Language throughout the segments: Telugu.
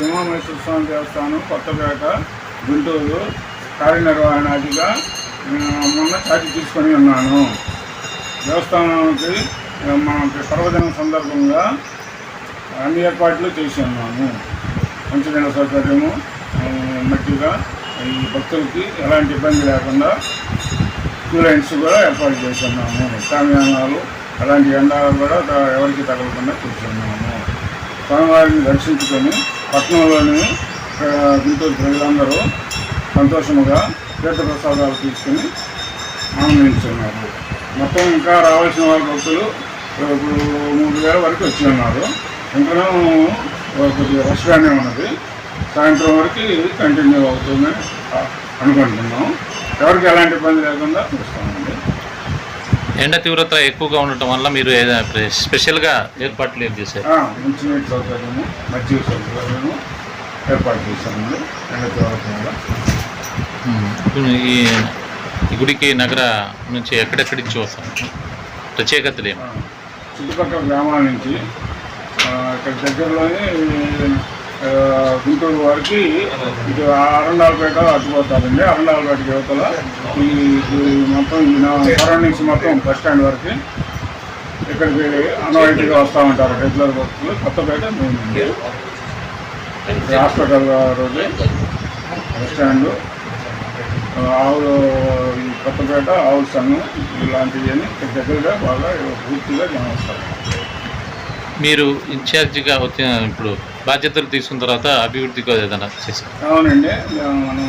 వెంకటేశ్వర స్వామి దేవస్థానం కొత్తపేట గుంటూరు కార్యనిర్వహణాధిగా మొన్న చాటి తీసుకొని ఉన్నాను. దేవస్థానానికి ఆ, మనకి పర్వదినం సందర్భంగా అన్ని ఏర్పాట్లు చేసి ఉన్నాము మంచినీళ్ళ సౌకర్యము మట్టిగా ఈ భక్తులకి ఎలాంటి ఇబ్బంది లేకుండా క్యూ కూడా ఏర్పాటు చేసి ఉన్నాము కామ్యానాలు అలాంటి ఎండాలు కూడా ఎవరికి తగలకుండా చూస్తున్నాము స్వామివారిని దర్శించుకొని పట్టణంలోని గుంటూరు ప్రజలందరూ సంతోషముగా తీర్థప్రసాదాలు తీసుకుని ఆనందించున్నారు మొత్తం ఇంకా రావాల్సిన వారి భక్తులు ఇప్పుడు మూడు వేల వరకు వచ్చి ఉన్నారు ఇంకా కొద్దిగా రష్గానే ఉన్నది. సాయంత్రం వరకు కంటిన్యూ అవుతుందని అనుకుంటున్నాం. ఎవరికి ఎలాంటి ఇబ్బంది లేకుండా చూస్తాము ఎండ తీవ్రత ఎక్కువగా ఉండటం వల్ల మీరు స్పెషల్గా ఏర్పాట్లు ఏం చేశారు? ఆ, మంచినీటి సౌకర్యము మజ్జిగ సౌకర్యము ఏర్పాటు చేశామండి ఎండ తీవ్రత వల్ల. ఈ గుడికి నగర నుంచి ఎక్కడెక్కడి నుంచి వస్తాం ప్రత్యేకతలు ఏమి? చుట్టుపక్కల గ్రామాల నుంచి ఆ, ఇక్కడ దగ్గరలోనే గుంటూరు వారికి ఇటు అరండాలపేట అడ్డుపోతారండి. అరండాలపేట యువతల ఈ మొత్తం సరౌండింగ్స్ మొత్తం బస్ స్టాండ్ వరకు ఇక్కడికి అనవాయితీగా వస్తూ ఉంటారు. రెగ్యులర్ భక్తులు కొత్తపేట మేము హాస్పిటల్ రోడ్డు బస్ స్టాండ్ ఆవులు ఈ కొత్తపేట ఆవుల సంఘం ఇలాంటివి అని దగ్గరగా బాగా పూర్తిగా జనం వస్తారు మీరు ఇన్ఛార్జిగా వచ్చిన ఇప్పుడు బాధ్యతలు తీసుకున్న తర్వాత అభివృద్ధికి ఏదైనా చేశారు. అవునండి. మనం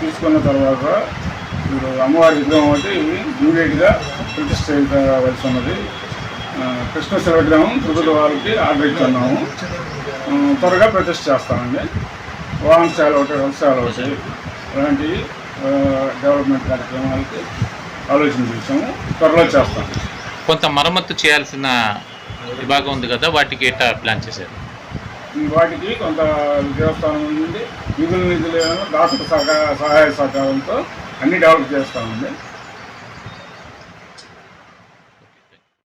తీసుకున్న తర్వాత ఇప్పుడు అమ్మవారి విగ్రహం ఒకటి ఇమీడియట్గా చేయవలసి ఉన్నది. కృష్ణేశ్వర విగ్రహం తిరుపతి వారికి ఆర్డర్ ఇచ్చున్నాము. ఆ, త్వరగా ప్రతిష్ట చేస్తామండి. వాహనశాల ఒకటి రథశాల ఒకటి అలాంటి ఆ, డెవలప్మెంట్ కార్యక్రమాలకి ఆలోచన చేసాము త్వరలో చేస్తాం. కొంత మరమ్మతు చేయాల్సిన విభాగం ఉంది కదా వాటికి ఎట్లా ప్లాన్ చేశారు? వాటికి కొంత దేవస్థానం నుండి నిధులు నిధులు దాతల సహకార సహాయ సహకారంతో అన్ని డెవలప్ చేస్తామండి